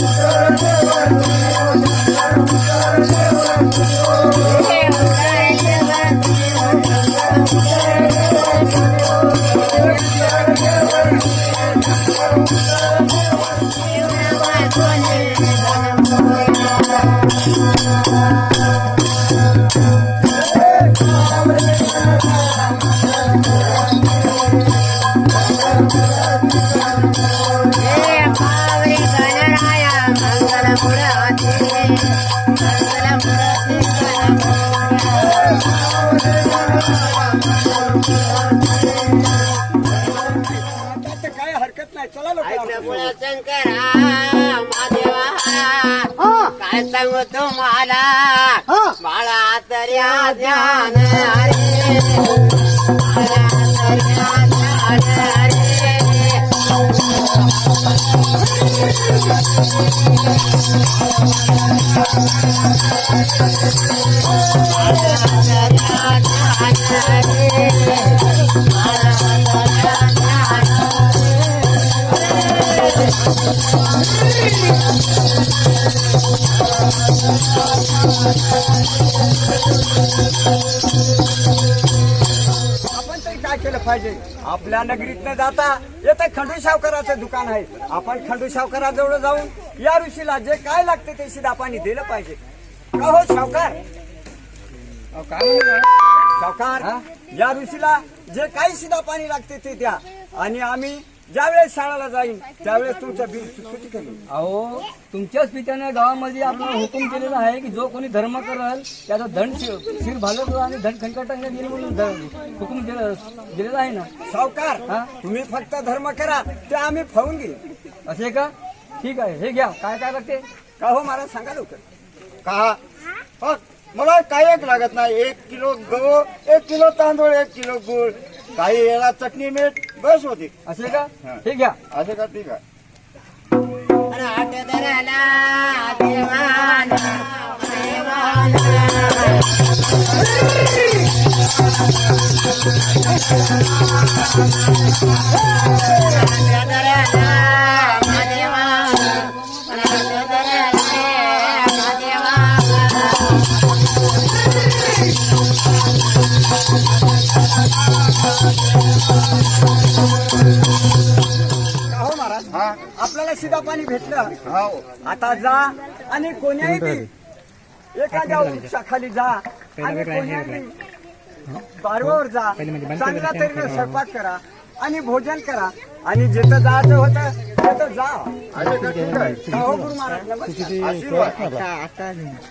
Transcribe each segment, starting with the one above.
हे तुम्हाला बाळा तर्या ध्यान हरे बाळा तर्या ध्यान हरे आपण तरी काय केलं पाहिजे? आपल्या नगरीत न जाता येथे खंडू सावकाराचं दुकान आहे. आपण खंडू सावकाराजवळ जाऊन या ऋषीला जे काय लागते ते शिदा पाणी दिलं पाहिजे. का हो सावकार? सावकार या ऋषीला जे काही शिदा पाणी लागते ते द्या. आणि आम्ही ज्यावेळेस शाळेला जाईन त्यावेळेस तुमचं बिल चुकती करू अहो तुमच्याच पित्याने गावामध्ये आपल्याला हुकूम केलेला आहे की जो कोणी धर्म करल त्याचा धन शिर भालवतो आणि धन खंडकाटांना गेले म्हणून ध- हुकूम दिलं- दिलेला आहे ना? सावकार हा? तुम्ही फक्त धर्म करा ते आम्ही फावून घेऊ. असे का? ठीक आहे हे घ्या. काय काय लागते का हो मला सांगा लवकर. का? हो, मला काही एक लागत नाही. एक किलो गहू एक किलो तांदूळ एक किलो गुळ. काही याला चटणी मीठ बस होती. असे का? हे. घ्या. असं का ठीक आहे देवाना हो आता जा आणि कोण्याही बी. एखाद्या वृक्षाखाली जा आणि कोण्याही बारवावर जा. चांगला तरी स्वयंपाक करा. आणि भोजन करा. आणि जिथं जायचं होतं तिथं जा. असं का ठीक आहे का हो गुरु महाराज नमस्कार. आशीर्वाद.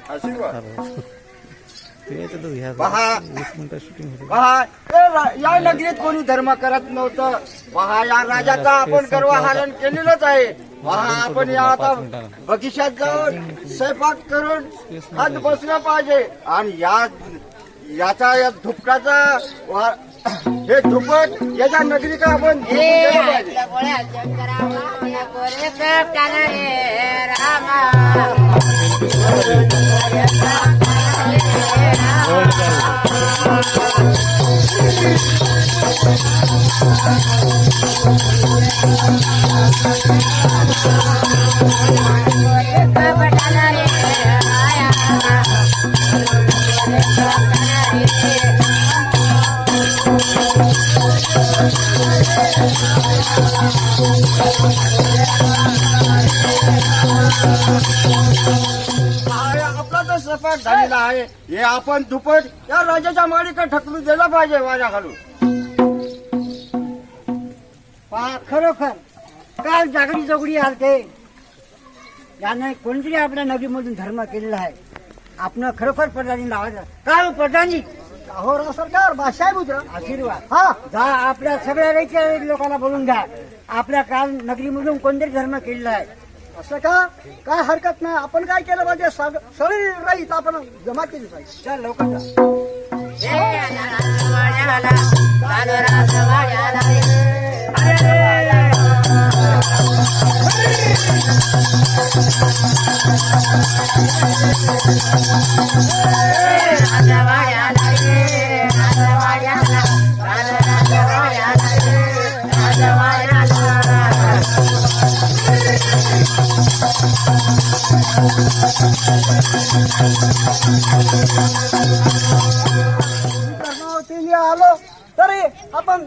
आशीर्वाद. पहा. पहा. ए रा- या नगरीत कोणी धर्म करत नव्हतं. पहा या राजाचा आपण गर्वहारण केलेलंच आहे. आपण या आता बगीचात जाऊन स्वयंपाक करून हात बसलं पाहिजे. आणि या याचा या धुपटाचा वा- हे धुपट याच्या नगरीचा आपण हे रामा. पेटाला रे राया हा, स्वयंपाक झालेला आहे. हे आपण दुपट या राजाच्या माळीकडे ढकलून दिला पाहिजे माझ्या घालून पहा खरोखर काय जागडी जोगडी आलते? याने कोणतरी आपल्या नदीमधून धर्म केलेला आहे. आपण खरोखर प्रधानी लावायचं. काय हो प्रधानी? हो राव सरकार मुद्रा आशीर्वाद. हा जा आपल्या सगळ्या लोकांना बोलून घ्या. आपल्या काल नगरीमधून कोणतरी धर्म केलेला आहे. असं का काय हरकत नाही आपण काय केलं पाहिजे सग- सगळी राहीत आपण जमा केली पाहिजे चल लवकर कर्मावतीने आलो तरी आपण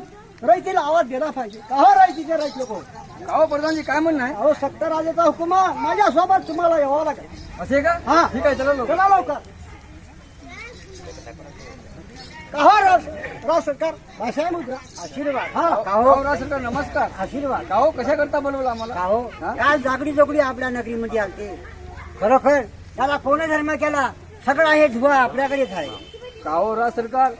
रैतीला आवाज दिला पाहिजे. का हो रैतीचे रैत लोक? गाव प्रधानजी काय म्हणणं आहे? अहो सत्तर राजाचा हुकुमा माझ्यासोबत तुम्हाला यावं लागेल. असे का? हा. ठीक आहे चला लोक चला लवकर. का हो राज राज सरकार भाषा मुद्रा आशीर्वाद. हा का हो? गाव सरकार नमस्कार. आशीर्वाद. गाव कशा करता बोलवलं आम्हाला? का हो? काल जागडी जोगडी आपल्या नगरीमध्ये आलते. खरोखर त्याला कोणी धर्म केला सगळा हे धुवा आपल्याकडेच आहे. गाव राज सरकार?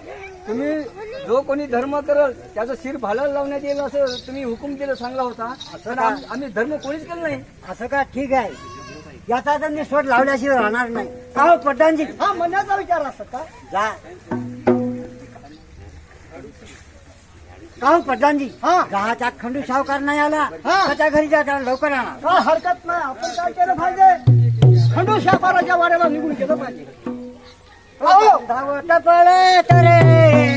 तुम्ही जो कोणी धर्म करल त्याचं शिर भालाला लावण्यात येईल असं तुम्ही हुकूम केलं सांगला होता. तर आम- आम्ही धर्म कोणीच केलं नाही. असं का? ठीक आहे. याचा तर मी शोध लावल्याशिवाय राहणार नाही. का हो पड्डांजी हा म्हणण्याचा विचार असत का? जा. का हो पड्डांजी हा. दहाच्या खंडू सावकार नाही आला हा. त्याच्या घरी जा लवकर आणा का हरकत नाही आपण काय केलं पाहिजे खंडू शापाराच्या वाड्याला निघून गेलं पाहिजे हो धावत पळत रे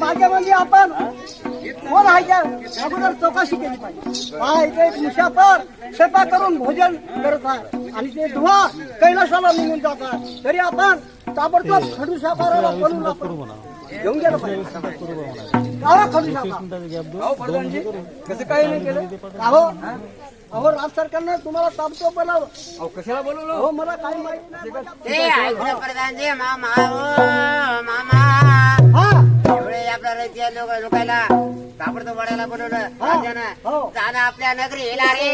बागेमध्ये आपण. कोण आहे अगोदर चौकशी केली पाहिजे. हा इथे एक मुसाफर सेवा करून भोजन करत आहे. आणि ते धुवा कैलासाला निघून जातात तरी आपण ताबडतोब खडू साफाराला बोलून आपण घेऊन गेलं पाहिजे. खडू प्रधानजी कसं काही नाही केलं. अहो अहो राज सरकारनं तुम्हाला ताबडतोब अहो कशाला बोलवलं? हो मला काही माहिती नाही. रयती लोक लोकायला ताबडतोब वडायला बोलवलं हा. राजानं हो. जाणं आपल्या नगरीला रे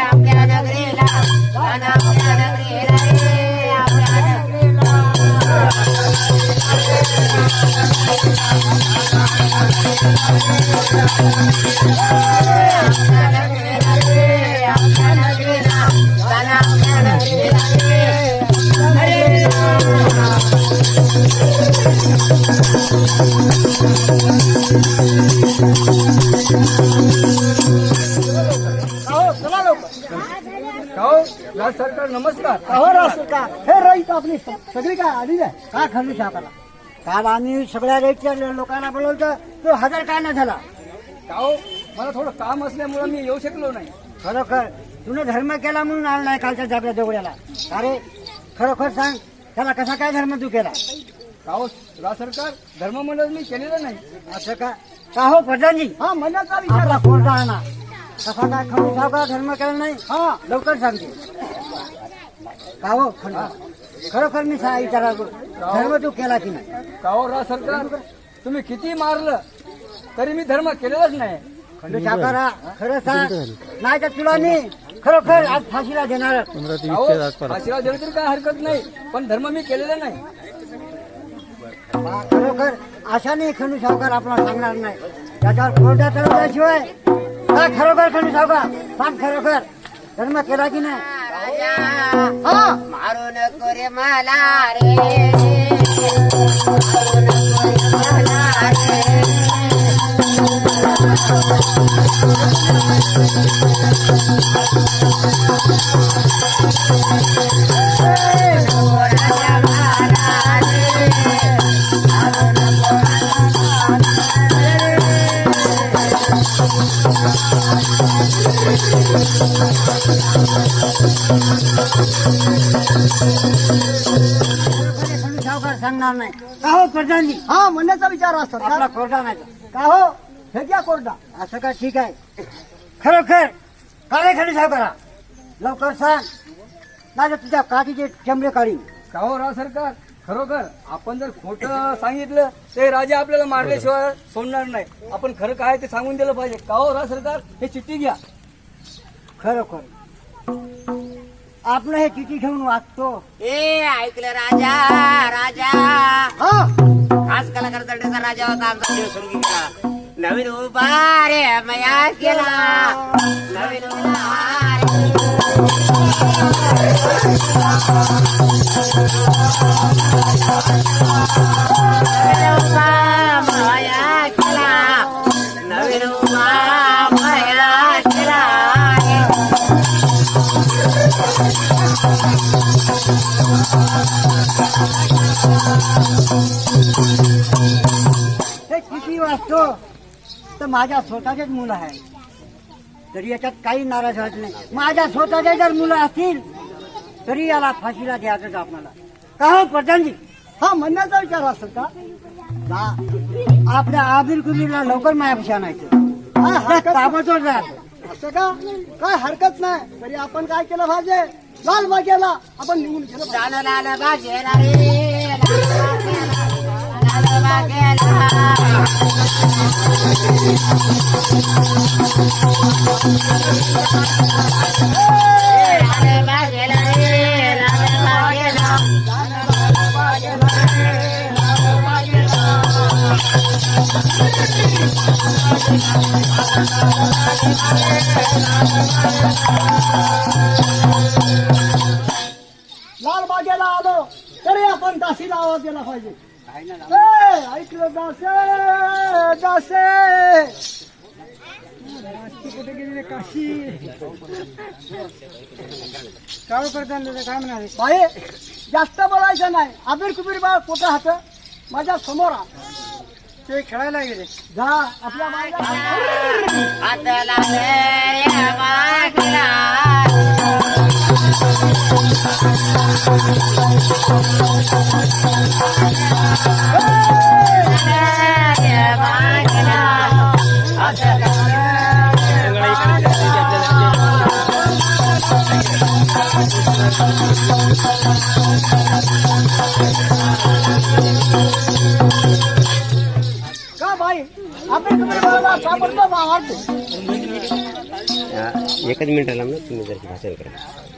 आपल्या नगरीला जाणं आपल्या नगरीला रे आपल्या नगरीला आपल्या नगरीला रे आपल्या नगरीला जाणं आपल्या नगरीला रे अहो सरकार नमस्कार. अहो राज सरकार हे रईत आपली सगळी काय आली आहे? का खंडू सावकारला काल आम्ही सगळ्या रेटच्या लोकांना बोलवलं तो हजर का नाही झाला? गाव मला थोडं काम असल्यामुळे मी येऊ शकलो नाही. खरोखर तुने धर्म केला म्हणून आला नाही कालच्या जागल्या जोगड्याला अरे खरोखर सांग त्याला कसा काय धर्म तू केला? गाव राज सरकार धर्म म्हणून मी केलेलं नाही. असं का? का हो प्रधानजी? हा म्हणण्याचा विचार कोणता आणा कसा काय खंडू सावकार धर्म केला नाही? हा. लवकर सांगते. का हो खंडू खरोखर मी सा विचारालो धर्म तू केला की नाही? गाव राज सरकार तुम्ही किती मारलं तरी मी धर्म केलेलाच नाही. खंडू सावकारा खरं सांग. नाही तर तुला मी खरोखर आज फाशीला देणार. आशीर्वाद दिला तरी काय हरकत नाही पण धर्म मी केलेला नाही. खरोखर अशाने खंडू सावकार आपल्याला सांगणार नाही. त्याच्यावर कोर्टात चालवल्याशिवाय काय खरोखर खंडू सावकार. सांग खरोखर धर्म केला की नाही? राजा मारू नको रे मला रे. मारू नको रे मला रे. हो म्हणण्याचा विचार असतो. आपला कोर्टा नाही का? हो? हे घ्या कोर्टा असं का ठीक आहे? खरोखर काळे खाली साहेब करा लवकर सांग. नाही तुझ्या काकीचे चमडे काढी का हो राव सरकार? खरोखर आपण जर खोटं सांगितलं ते राजे आपल्याला मारल्याशिवाय सोडणार नाही. आपण खरं काय ते सांगून दिलं पाहिजे. का हो राव सरकार? हे चिठ्ठी घ्या. खरोखर. आपण हे चिठी घेऊन वाचतो. ए ऐकलं राजा राजा. हा. खास कलाकार दर्जाचा राजा होता आमचा देव सुरू केला नवीन उभा रे मया केला नवीन उभा रे माझ्या स्वतःचेच मुलं आहे तरी याच्यात काही नाराज व्हायचं नाही. माझ्या स्वतःचे जर मुलं असतील तरी याला फाशीला द्यायचंच आपल्याला. का हो प्रधानजी? हा म्हणण्याचा विचार असेल का. आपल्या आबिर कुबीरला लवकर मायापाशी आणायचं. हा, ताबडतोब असं का? काय हरकत नाही. तरी आपण काय केलं पाहिजे? लाल बागेला. आपण निघून गेलो पाहिजे. लाल लाल बागेला रे लाल बागेला लाल बागेला रे लाल बागेला लाल बागेला आलो तरी आपण दासीला आवाज दिला पाहिजे. ए, ऐकलं दासे दासे कुठे गेली काशी काय प्रधान काय म्हणाले बाई जास्त बोलायचं नाही आबीर कुबीर बाळ कुठं हात माझ्यासमोर ते खेळायला गेले जा आपल्या बाईला एकच मिनिट आला ना तुम्ही जर भाषण करा.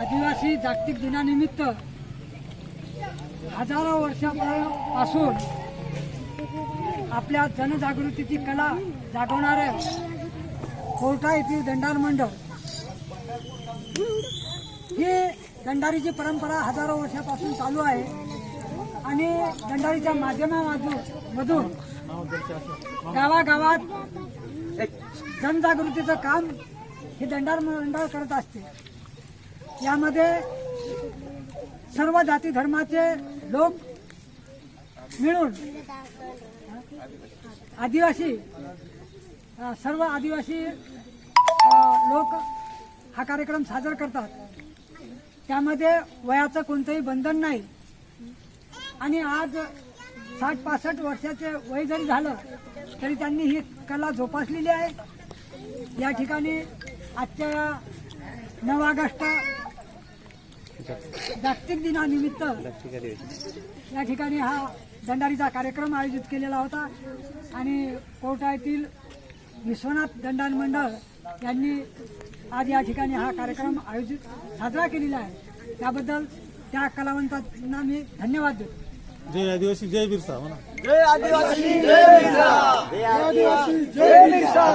आदिवासी जागतिक दिनानिमित्त हजारो वर्षापासून आपल्या जनजागृतीची कला जागवणारे कोर्टा येथील दंडार मंडळ. ही दंडारीची परंपरा हजारो वर्षापासून चालू आहे आणि दंडारीच्या माध्यमामधून मधून गावागावात जनजागृतीचं काम हे दंडार मंडळ करत असते. यामध्ये सर्व जाती धर्माचे लोक मिळून आदिवासी सर्व आदिवासी लोक हा कार्यक्रम साजरा करतात. त्यामध्ये वयाचं कोणतंही बंधन नाही. आणि आज साठ पासष्ट वर्षाचे वय जरी झालं तरी त्यांनी ही कला जोपासलेली आहे. या ठिकाणी आजच्या नऊ ऑगस्ट जागतिक दिनानिमित्त या ठिकाणी हा दंडारीचा कार्यक्रम आयोजित केलेला होता आणि कोर्टातील विश्वनाथ दंडान मंडळ यांनी आज या ठिकाणी हा कार्यक्रम आयोजित साजरा केलेला आहे. त्याबद्दल त्या कलावंतांना मी धन्यवाद देतो. जय आदिवासी जय बिरसा हो म्हणा जय आदिवासी जय बिरसा! जय आदिवासी जय बिरसा!